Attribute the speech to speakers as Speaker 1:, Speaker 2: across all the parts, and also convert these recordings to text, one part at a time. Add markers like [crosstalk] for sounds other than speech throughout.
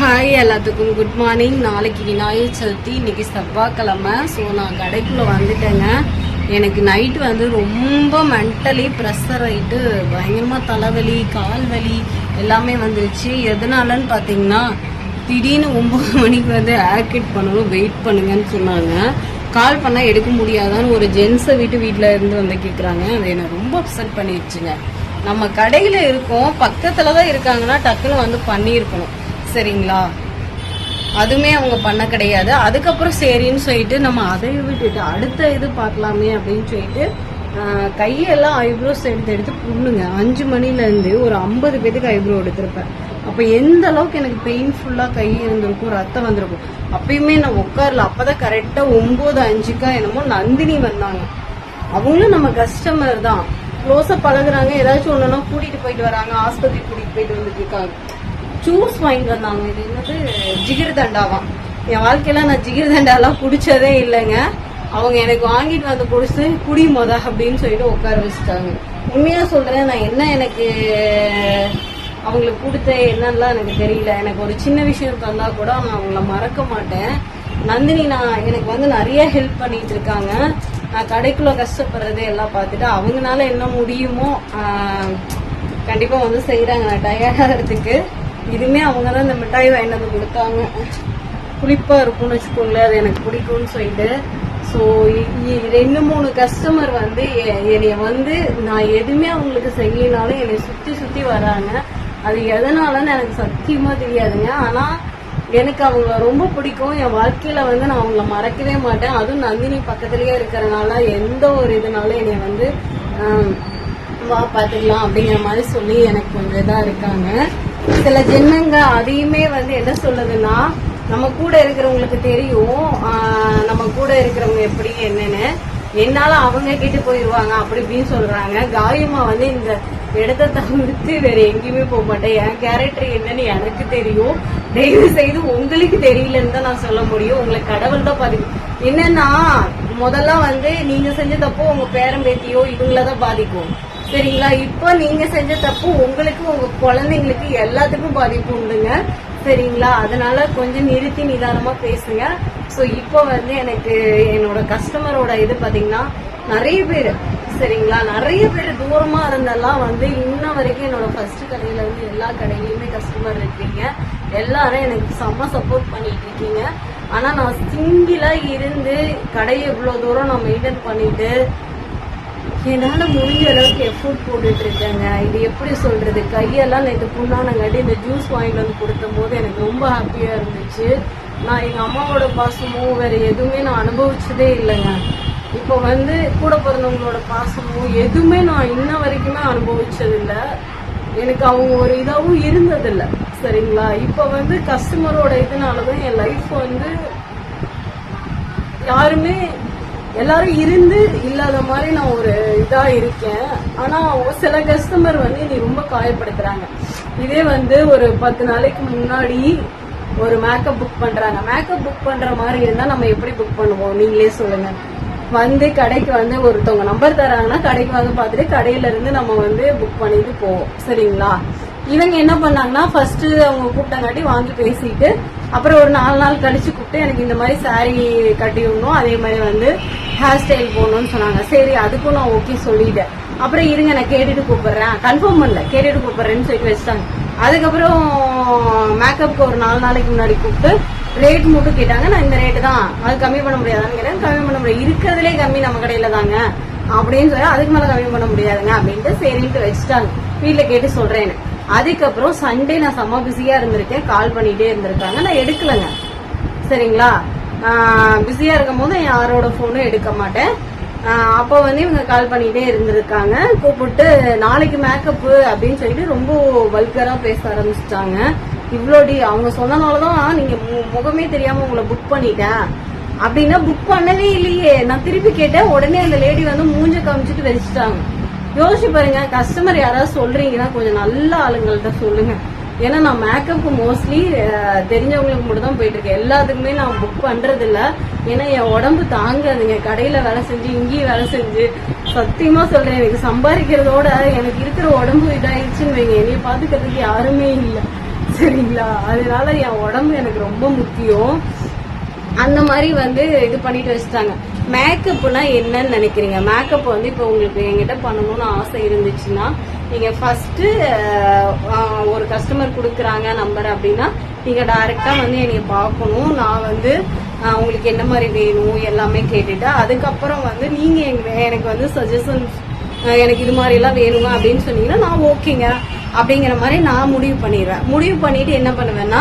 Speaker 1: Hi எல்லாத்துக்கும் good morning நாளைக்கு விநாயகர் சதுர்த்தி இன்னைக்கு செவ்வாய்க்கிழமை. ஸோ நான் கடைக்குள்ளே வந்துட்டேங்க. எனக்கு நைட்டு வந்து ரொம்ப மென்டலி ப்ரெஷர் ஆகிட்டு பயங்கரமாக தலைவலி கால் வலி எல்லாமே வந்துருச்சு. எதனாலன்னு பார்த்தீங்கன்னா திடீர்னு ஒம்பது மணிக்கு வந்து ஆக்டிட் பண்ணணும் வெயிட் பண்ணுங்கன்னு சொன்னாங்க. கால் பண்ணால் எடுக்க முடியாதான்னு ஒரு ஜென்ஸை வீட்டு வீட்டில் இருந்து வந்து கேட்குறாங்க அது என்னை ரொம்ப அப்செட் பண்ணிடுச்சுங்க நம்ம கடையில் இருக்கோம் பக்கத்தில் தான் இருக்காங்கன்னா டக்குன்னு வந்து பண்ணியிருக்கணும். சரிங்களா? அதுவுமே அவங்க பண்ண கிடையாது. அதுக்கப்புறம் சரின்னு சொல்லிட்டு நம்ம அதை விட்டுட்டு அடுத்த இது பார்க்கலாமே அப்படின்னு சொல்லிட்டு கையெல்லாம் ஐப்ரோஸ் எடுத்து எடுத்து புண்ணுங்க. அஞ்சு மணிலேருந்து ஒரு ஐம்பது பேத்துக்கு ஐப்ரோ எடுத்திருப்பேன். அப்போ எந்த அளவுக்கு எனக்கு பெயின்ஃபுல்லாக கை இருந்திருக்கும் ரத்தம் வந்திருக்கும். அப்பயுமே நான் உட்காரல. அப்போ தான் கரெக்டாக ஒம்பது அஞ்சுக்கா என்னமோ நந்தினி வந்தாங்க. அவங்களும் நம்ம கஸ்டமர் தான். க்ளோஸாக பழகுறாங்க. ஏதாச்சும் ஒன்றுனா கூட்டிகிட்டு போயிட்டு வராங்க. ஆஸ்பத்திரி கூட்டிகிட்டு போயிட்டு வந்துட்டு இருக்காங்க. ஜூஸ் வாங்கிட்டு வந்தாங்க. இது என்னது? ஜிகிர் தண்டாவாம் என் வாழ்க்கையில நான் ஜிகிர் தண்டாலாம் குடிச்சதே இல்லைங்க. அவங்க எனக்கு வாங்கிட்டு வந்து குடிச்சு குடி மொத அப்படின்னு சொல்லிட்டு உட்கார வச்சுட்டாங்க. உண்மையா சொல்றேன் நான் என்ன எனக்கு அவங்களுக்கு கொடுத்த என்னன்னா எனக்கு தெரியல. எனக்கு ஒரு சின்ன விஷயம் தந்தா கூட நான் அவங்கள மறக்க மாட்டேன். நந்தினி நான் எனக்கு வந்து நிறைய ஹெல்ப் பண்ணிட்டு இருக்காங்க. நான் கடைக்குள்ள கஷ்டப்படுறதே எல்லாம் பார்த்துட்டு அவங்கனால என்ன முடியுமோ கண்டிப்பா வந்து செய்யறாங்க நான் டயர்டாகிறதுக்கு இதுமே அவங்க தான் இந்த மிட்டாய் வாங்கிட்டு வந்து கொடுத்தாங்க. புளிப்பா இருக்கும்னு வச்சுக்கோங்களேன் அது எனக்கு பிடிக்கும்னு சொல்லிட்டு. ஸோ ரெண்டு மூணு கஸ்டமர் வந்து எ- என்னைய வந்து நான் எதுவுமே அவங்களுக்கு செய்யனாலும் என்னை சுற்றி சுற்றி வராங்க. அது எதனாலன்னு எனக்கு சத்தியமா தெரியாதுங்க. ஆனால் எனக்கு அவங்க ரொம்ப பிடிக்கும். என் வாழ்க்கையில வந்து நான் அவங்கள மறக்கவே மாட்டேன். அதுவும் நந்தினி பக்கத்துலயே இருக்கிறனால எந்த ஒரு இதனாலும் என்னை வந்து வா பார்த்துக்கலாம் அப்படிங்கிற மாதிரி சொல்லி எனக்கு கொஞ்சம் இதாக இருக்காங்க. சில ஜென்மங்க அதையுமே வந்து என்ன சொல்லுதுன்னா நம்ம கூட இருக்கிறவங்களுக்கு தெரியும் நம்ம கூட இருக்கிறவங்க எப்படி என்னன்னு. என்னால அவங்க கிட்ட போயிருவாங்க அப்படி இப்படின்னு சொல்றாங்க. காயமா வந்து இந்த இடத்த தவிர்த்து வேற எங்கேயுமே போக மாட்டேன். என் கேரக்டர் என்னன்னு எனக்கு தெரியும். தயவு செய்து உங்களுக்கு தெரியலன்னு தான் நான் சொல்ல முடியும். உங்களை கடவுள் தான் பாதிக்கும் என்னன்னா முதல்ல வந்து நீங்க செஞ்ச தப்போ உங்க பேரன் பேத்தியோ இவங்கள தான் பாதிக்கும். சரிங்களா? இப்போ நீங்க செஞ்ச தப்பு உங்களுக்கு உங்க குழந்தைங்களுக்கு எல்லாத்துக்கும் பாதிப்பு உண்டுங்க. சரிங்களா? அதனால கொஞ்சம் நிறுத்தி நிதானமா பேசுங்க. ஸோ இப்போ வந்து எனக்கு என்னோட கஸ்டமரோட இது பாத்தீங்கன்னா நிறைய பேர் சரிங்களா? நிறைய பேர் தூரமா இருந்தெல்லாம் வந்து இன்ன வரைக்கும் என்னோட ஃபர்ஸ்ட் கடையில வந்து எல்லா கடையிலுமே கஸ்டமர் இருக்கீங்க. எல்லாரும் எனக்கு செம்ம சப்போர்ட் பண்ணிட்டு இருக்கீங்க. ஆனா நான் சிங்கிளா இருந்து கடையை இவ்வளவு தூரம் நான் மெயின்டைன் பண்ணிட்டு என்னால் முடிஞ்ச அளவுக்கு எஃபோர்ட் போட்டுட்ருக்கேங்க. இது எப்படி சொல்கிறது கையெல்லாம் நேற்று புண்ணானங்காட்டி இந்த ஜூஸ் வாங்கிட்டு வந்து கொடுத்த போது எனக்கு ரொம்ப ஹாப்பியாக இருந்துச்சு. நான் எங்கள் அம்மாவோட பாசமும் வேறு எதுவுமே நான் அனுபவிச்சதே இல்லைங்க. இப்போ வந்து கூட பிறந்தவங்களோட பாசமும் எதுவுமே நான் இன்ன வரைக்குமே அனுபவிச்சதில்லை. எனக்கு அவங்க ஒரு இதாகவும் இருந்ததில்லை. சரிங்களா? இப்போ வந்து கஸ்டமரோட இதனால தான் என் லைஃப் வந்து யாருமே எல்லாரும் இருந்து இல்லாத மாதிரி நான் ஒரு இதா இருக்கேன். ஆனா சில கஸ்டமர் வந்து நீ ரொம்ப காயப்படுத்துறாங்க. இதே வந்து ஒரு பத்து நாளைக்கு முன்னாடி ஒரு மேக்கப் புக் பண்றாங்க. மேக்கப் புக் பண்ற மாதிரி இருந்தா நம்ம எப்படி புக் பண்ணுவோம்? நீங்களே சொல்லுங்க. வந்து கடைக்கு வந்து ஒருத்தவங்க நம்பர் தராங்கன்னா கடைக்கு வந்து பார்த்துட்டு கடையில இருந்து நம்ம வந்து புக் பண்ணிட்டு போவோம். சரிங்களா? இவங்க என்ன பண்ணாங்கன்னா ஃபர்ஸ்ட் அவங்க கூப்பிட்டங்காட்டி வாங்கி பேசிட்டு அப்புறம் ஒரு நாலு நாள் கழிச்சு கூப்பிட்டு எனக்கு இந்த மாதிரி சாரி கட்டி விடணும் அதே மாதிரி வந்து ஹேர் ஸ்டைல் போடணும்னு சொன்னாங்க. சரி அதுக்கும் நான் ஓகே சொல்லிட்டேன். அப்புறம் இருங்க நான் கேட்டுட்டு கூப்பிடுறேன். கன்ஃபார்ம் பண்ணல. கேட்டுட்டு கூப்பிடுறேன்னு சொல்லிட்டு வச்சுட்டாங்க. அதுக்கப்புறம் மேக்கப்க்கு ஒரு நாலு நாளைக்கு முன்னாடி கூப்பிட்டு ரேட் மட்டும் கேட்டாங்க. நான் இந்த ரேட்டு தான். அது கம்மி பண்ண முடியாதான்னு கேட்டேன். கம்மி பண்ண முடியாது. இருக்கிறதுலே கம்மி நம்ம கடையில தாங்க. அப்படின்னு சொல்லி அதுக்கு மேல கம்மி பண்ண முடியாதுங்க அப்படின்ட்டு சரின்ட்டு வச்சுட்டாங்க. வீட்டுல கேட்டு சொல்றேன்னு. அதுக்கப்புறம் சண்டே நான் செம்ம பிஸியா இருந்திருக்கேன். கால் பண்ணிட்டே இருந்திருக்காங்க. நான் எடுக்கலங்க. சரிங்களா? பிஸியாக இருக்கும் போது யாரோட ஃபோனும் எடுக்க மாட்டேன். அப்போ வந்து இவங்க கால் பண்ணிகிட்டே இருந்திருக்காங்க. கூப்பிட்டு நாளைக்கு மேக்கப்பு அப்படின்னு சொல்லிட்டு ரொம்ப வல்கராக பேச ஆரம்பிச்சிட்டாங்க. இவ்வளோ டி அவங்க சொன்னனாலதான் நீங்கள் மு- முகமே தெரியாமல் உங்களை புக் பண்ணிட்டேன். அப்படின்னா புக் பண்ணவே இல்லையே. நான் திருப்பி கேட்டேன் உடனே அந்த லேடி வந்து மூஞ்ச காமிச்சிட்டு வச்சுட்டாங்க யோசிச்சு பாருங்க கஸ்டமர் யாராவது சொல்றீங்கன்னா கொஞ்சம் நல்ல ஆளுங்கள்ட்ட சொல்லுங்க. ஏன்னா நான் மேக்கப்புக்கு மோஸ்ட்லி தெரிஞ்சவங்களுக்கு மட்டும் தான் போயிட்டு இருக்கேன் எல்லாத்துக்குமே நான் புக் பண்றது இல்ல ஏன்னா என் உடம்பு தாங்காதுங்க. கடையில வேலை செஞ்சு இங்கேயும் வேலை செஞ்சு சத்தியமா சொல்றேன். எனக்கு சம்பாதிக்கிறதோட எனக்கு இருக்கிற உடம்பு இதாயிடுச்சுன்னு வைங்க. என்னைய பாத்துக்கிறதுக்கு யாருமே இல்லை. சரிங்களா? அதனால என் உடம்பு எனக்கு ரொம்ப முக்கியம். அந்த மாதிரி வந்து இது பண்ணிட்டு வச்சுட்டாங்க. மேக்கப்னா என்னன்னு நினைக்கிறீங்க? மேக்கப் வந்து இப்போ உங்களுக்கு என்கிட்ட பண்ணணும்னு ஆசை இருந்துச்சுன்னா நீங்க ஃபர்ஸ்ட் ஒரு கஸ்டமர் கொடுக்குறாங்க நம்பர் அப்படின்னா நீங்க டைரக்டா வந்து என்னைய பார்க்கணும். நான் வந்து உங்களுக்கு என்ன மாதிரி வேணும் எல்லாமே கேட்டுட்டு அதுக்கப்புறம் வந்து நீங்க எங்க- எனக்கு வந்து சஜஷன்ஸ் எனக்கு இது மாதிரி எல்லாம் வேணுங்க அப்படின்னு சொன்னீங்கன்னா நான் ஓகேங்க அப்படிங்கிற மாதிரி நான் முடிவு பண்ணிடுவேன். முடிவு பண்ணிட்டு என்ன பண்ணுவேன்னா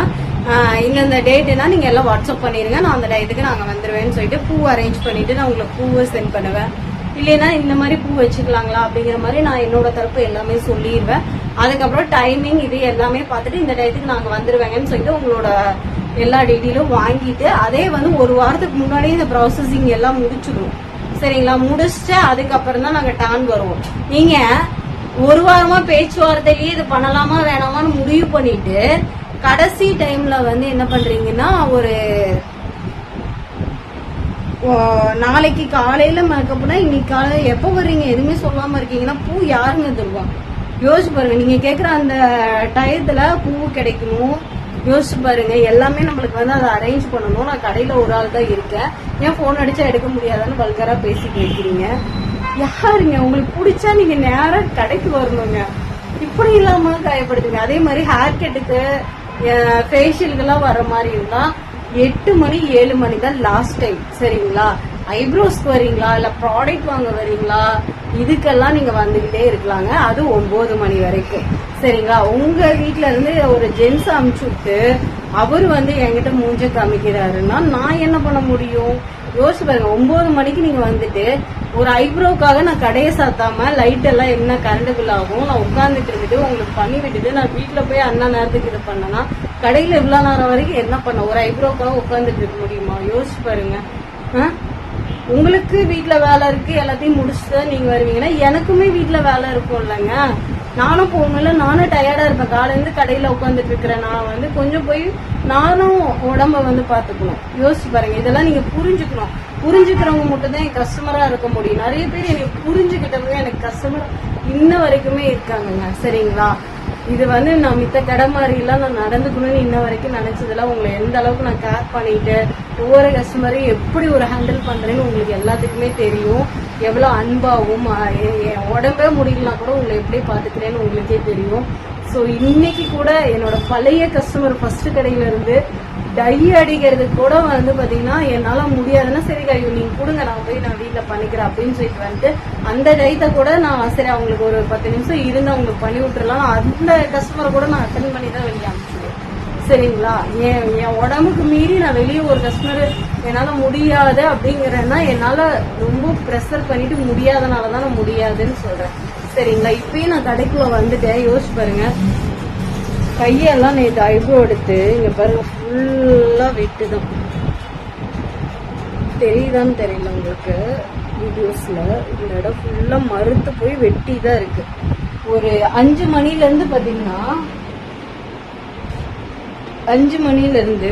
Speaker 1: இந்தந்த டேட்டுனா நீங்க எல்லாம் வாட்ஸ்அப் பண்ணிருங்க. நான் அந்த டயத்துக்கு நாங்க வந்துருவேன்னு சொல்லிட்டு பூ அரேஞ்ச் பண்ணிட்டு நான் உங்களுக்கு பூவை சென்ட் பண்ணுவேன். இல்லைன்னா இந்த மாதிரி பூ வச்சுக்கலாங்களா அப்படிங்கிற மாதிரி நான் என்னோட தரப்பு எல்லாமே சொல்லிடுவேன் அதுக்கப்புறம் டைமிங் இது எல்லாமே பார்த்துட்டு இந்த டயத்துக்கு நாங்க வந்துருவேங்கன்னு சொல்லிட்டு உங்களோட எல்லா டீட்டெயிலும் வாங்கிட்டு அதே வந்து ஒரு வாரத்துக்கு முன்னாடியே இந்த ப்ராசஸிங் எல்லாம் முடிச்சிடும் சரிங்களா? முடிச்சுட்டு அதுக்கப்புறம் தான் நாங்க டான் வருவோம். நீங்க ஒரு வாரமா பேச்சுவார்த்தையிலேயே இது பண்ணலாமா வேணாமான்னு முடிவு பண்ணிட்டு கடைசி டைம்ல வந்து என்ன பண்றீங்கன்னா ஒரு நாளைக்கு காலையில மேக்கப்னா இன்னைக்கு காலையில எப்போ வர்றீங்க? எதுவுமே சொல்லாம இருக்கீங்கன்னா பூ யாருங்க தருவா? யோசிச்சு பாருங்க. நீங்க கேக்குற அந்த டயத்துல பூ கிடைக்கணும். யோசிச்சு பாருங்க. எல்லாமே நம்மளுக்கு வந்து அதை அரேஞ்ச் பண்ணணும். நான் கடையில ஒரு ஆள் தான் இருக்கேன். ஏன் போன் அடிச்சா எடுக்க முடியாதான்னு வல்கரா பேசிட்டு இருக்கிறீங்க யாருங்க? உங்களுக்கு பிடிச்சா நீங்க நேரம் கடைக்கு வரணுங்க. இப்படி இல்லாம காயப்படுத்துங்க. அதே மாதிரி ஹேர் கட்டுக்கு ஃபேஷியலுக்கெல்லாம் வர மாதிரி இருந்தா எட்டு மணி ஏழு மணி தான் லாஸ்ட் டைம் சரிங்களா? ஐப்ரோஸ்க்கு வரீங்களா இல்ல ப்ராடக்ட் வாங்க வரீங்களா இதுக்கெல்லாம் நீங்க வந்துகிட்டே இருக்கலாங்க. அது ஒன்பது மணி வரைக்கும். சரிங்களா? உங்க வீட்ல இருந்து ஒரு ஜென்ஸ் அமுச்சு விட்டு அவர் வந்து என்கிட்ட மூஞ்ச காமிக்கிறாருன்னா நான் என்ன பண்ண முடியும்? யோசிச்சு பாருங்க ஒன்பது மணிக்கு நீங்க வந்துட்டு ஒரு ஐப்ரோக்காக நான் கடையை சாத்தாம லைட் எல்லாம் என்ன கரண்ட் பில் ஆகும் நான் உட்கார்ந்துட்டு இருந்துட்டு உங்களுக்கு பண்ணி விட்டுட்டு நான் வீட்டுல போய் அண்ணா நேரத்துக்கு இது பண்ணனா கடையில இவ்வளவு நேரம் வரைக்கும் என்ன பண்ண ஒரு ஐப்ரோக்காக உட்கார்ந்துட்டு இருக்க முடியுமா? யோசிச்சு பாருங்க. ஆ? உங்களுக்கு வீட்டுல வேலை இருக்கு எல்லாத்தையும் முடிச்சுட்டு நீங்க வருவீங்கன்னா எனக்குமே வீட்டுல வேலை இருக்கும் இல்லைங்க. நானும் போகணும்ல நானும் டயர்டா இருப்பேன். காலையில கடையில் கடையில உட்காந்துட்டு இருக்கிறேன் நான் வந்து கொஞ்சம் போய் நானும் உடம்ப வந்து பாத்துக்கணும் யோசிச்சு பாருங்க இதெல்லாம் நீங்க புரிஞ்சுக்கணும். புரிஞ்சுக்கிறவங்க மட்டும் தான் என் கஸ்டமரா இருக்க முடியும். நிறைய பேர் எனக்கு புரிஞ்சுக்கிட்டவங்க எனக்கு கஸ்டமர் இன்ன வரைக்குமே இருக்காங்கங்க. சரிங்களா? இது வந்து நான் மித்த கடை மாதிரிலாம் நான் நடந்துக்கணும்னு இன்ன வரைக்கும் நினைச்சதெல்லாம் உங்களை எந்த அளவுக்கு நான் கேர் பண்ணிட்டு ஒவ்வொரு கஸ்டமரையும் எப்படி ஒரு ஹேண்டில் பண்றேன்னு உங்களுக்கு எல்லாத்துக்குமே தெரியும். எவ்வளோ அன்பாகவும் என் உடம்பே முடியலனா கூட உங்களை எப்படி பார்த்துக்கிறேன்னு உங்களுக்கே தெரியும். ஸோ இன்னைக்கு கூட என்னோட பழைய கஸ்டமர் ஃபர்ஸ்ட் கடையில இருந்து டை அடிக்கிறது கூட வந்து பாத்தீங்கன்னா என்னால முடியாதுன்னா சரி கையோ நீங்க கொடுங்க நான் போய் நான் வீட்டில் பண்ணிக்கிறேன் அப்படின்னு சொல்லிட்டு வந்துட்டு அந்த டைத்தை கூட நான் சரி அவங்களுக்கு ஒரு பத்து நிமிஷம் இருந்து அவங்களுக்கு பண்ணி விட்டுறலாம். அந்த கஸ்டமரை கூட நான் அட்டன் பண்ணி தான் வெளியே அனுப்பிச்சிடுவேன் சரிங்களா? என் என் உடம்புக்கு மீறி நான் வெளியே ஒரு கஸ்டமர் என்னால முடியாது அப்படிங்கிறேன்னா என்னால ரொம்ப ப்ரெஷர் பண்ணிட்டு முடியாதனால தான் நான் முடியாதுன்னு சொல்றேன். சரிங்களா? இப்பயும் நான் கடைக்குள்ள வந்துட்டேன். யோசிச்சு பாருங்க. கையெல்லாம் நேற்று ஐப்ரோ எடுத்து இங்க பாருங்க ஃபுல்லா வெட்டு தான் தெரியுதான்னு தெரியல உங்களுக்கு வீடியோஸ்ல இந்த இடம் ஃபுல்லா மறுத்து போய் வெட்டி தான் இருக்கு. ஒரு அஞ்சு மணில இருந்து பாத்தீங்கன்னா அஞ்சு மணில இருந்து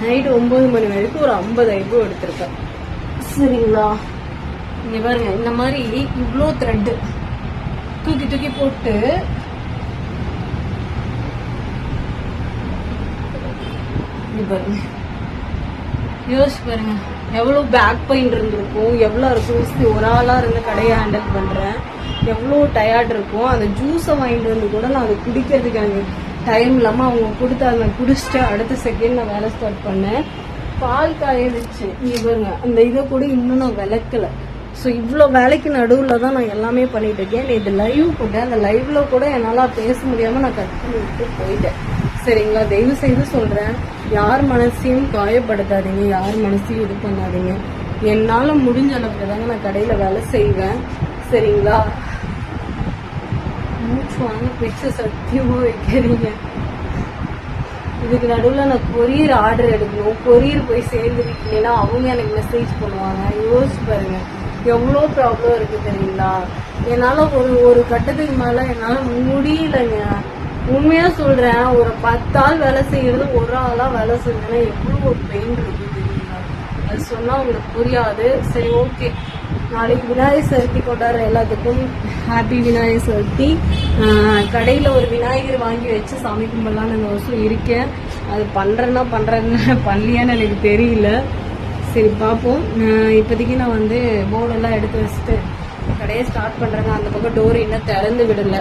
Speaker 1: நைட் ஒன்பது மணி வரைக்கும் ஒரு ஐம்பது ஐப்ரோ எடுத்திருக்கேன். சரிங்களா? இங்க பாருங்க இந்த மாதிரி இவ்ளோ த்ரெட் தூக்கி தூக்கி போட்டு இங்க பாருங்க. யோசிச்சு பாருங்க. எவ்வளோ பேக் பெயின் இருந்திருக்கும். எவ்வளோ இருக்கும் ஒரு ஆளாக இருந்து கடையை ஹேண்டில் பண்ணுறேன் எவ்வளோ டயர்ட் இருக்கும். அந்த ஜூஸை வாங்கிட்டு வந்து கூட நான் அதை குடிக்கிறதுக்கு எனக்கு டைம் இல்லாமல் அவங்க கொடுத்து அதை நான் குடிச்சிட்டு அடுத்த செகண்ட் நான் வேலை ஸ்டார்ட் பண்ணேன். பால் காயிருச்சு வச்சு பாருங்க. அந்த இதை கூட இன்னும் நான் விளக்கல. ஸோ இவ்வளோ வேலைக்கு நடுவில் தான் நான் எல்லாமே பண்ணிட்டு இருக்கேன். இது லைவ் போட்டேன் அந்த லைவ்ல கூட என்னால் பேச முடியாமல் நான் கட் போயிட்டேன். சரிங்களா? தயவு செய்து சொல்றேன். யார் மனசையும் காயப்படுத்தாதீங்க. யார் மனசையும் இது பண்ணாதீங்க. என்னால முடிஞ்ச அளவுக்கு தாங்க நான் கடையில வேலை செய்வேன். சரிங்களா? மூச்சு வாங்க பிச்சை சத்தியமா வைக்கிறீங்க இதுக்கு நடுவில் நான் கொரியர் ஆர்டர் எடுக்கணும். கொரியர் போய் சேர்ந்துருக்கீங்கன்னா அவங்க எனக்கு மெசேஜ் பண்ணுவாங்க. யோசிச்சு பாருங்க. எவ்வளோ ப்ராப்ளம் இருக்கு தெரியுங்களா? என்னால் ஒரு ஒரு கட்டத்துக்கு மேலே என்னால் முடியலங்க. உண்மையா சொல்றேன் ஒரு பத்தாள் வேலை செய்யறது ஒரு ஆளா வேலை செஞ்சேன்னா எவ்வளவு ஒரு பெயின் இருக்கு தெரியுங்களா அது சொன்னால் உங்களுக்கு புரியாது. சரி ஓகே நாளைக்கு விநாயகர் சதுர்த்தி கொண்டாடுற எல்லாத்துக்கும் ஹாப்பி விநாயகர் சதுர்த்தி. கடையில் ஒரு விநாயகர் வாங்கி வச்சு சாமி கும்பிடலான்னு இந்த வருஷம் இருக்கேன். அது பண்ணுறேன்னா பண்ணுறேன்னு [laughs] பண்ணலையான்னு எனக்கு தெரியல. சரி பார்ப்போம். இப்போதைக்கு நான் வந்து போர்டெல்லாம் எடுத்து வச்சுட்டு கடையை ஸ்டார்ட் பண்ணுறேங்க அந்த பக்கம் டோர் இன்னும் திறந்து விடலை.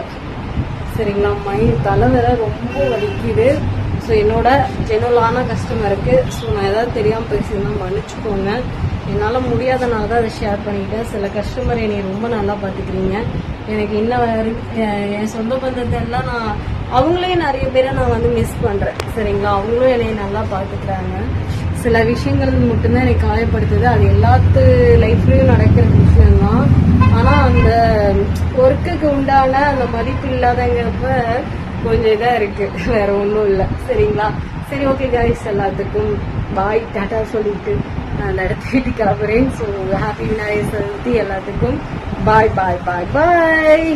Speaker 1: சரிங்களா? மைண்ட் தலைவரை ரொம்ப வலிக்குது. ஸோ என்னோட ஜெனுவலான கஸ்டமருக்கு ஸோ நான் ஏதாவது தெரியாமல் பேசியிருந்தா மன்னிச்சுக்கோங்க. என்னால் முடியாதனால தான் அதை ஷேர் பண்ணிக்கிட்டேன் சில கஸ்டமர் என்னை ரொம்ப நல்லா பார்த்துக்கிறீங்க எனக்கு இன்ன என் சொந்த பந்தத்தை எல்லாம் நான் அவங்களையும் நிறைய பேரை நான் வந்து மிஸ் பண்ணுறேன் சரிங்களா? அவங்களும் என்னை நல்லா பார்த்துக்கிறாங்க சில விஷயங்கள் மட்டும்தான் எனக்கு காயப்படுத்துது. அது எல்லாத்து லைஃப்லேயும் நடக்கிறது விஷயம்தான் ஆனா அந்த ஆனால் அந்த மதிப்பு இல்லாதங்கிறப்ப கொஞ்சம் இதாக இருக்குது வேற ஒன்றும் இல்லை. சரிங்களா? சரி ஓகே கைஸ் எல்லாத்துக்கும் பாய் டாட்டா சொல்லிட்டு நான் அந்த வீட்டு கிளம்புறேன். ஸோ ஹாப்பி விநாயகர் சதுர்த்தி எல்லாத்துக்கும் பாய் பாய் பாய் பாய்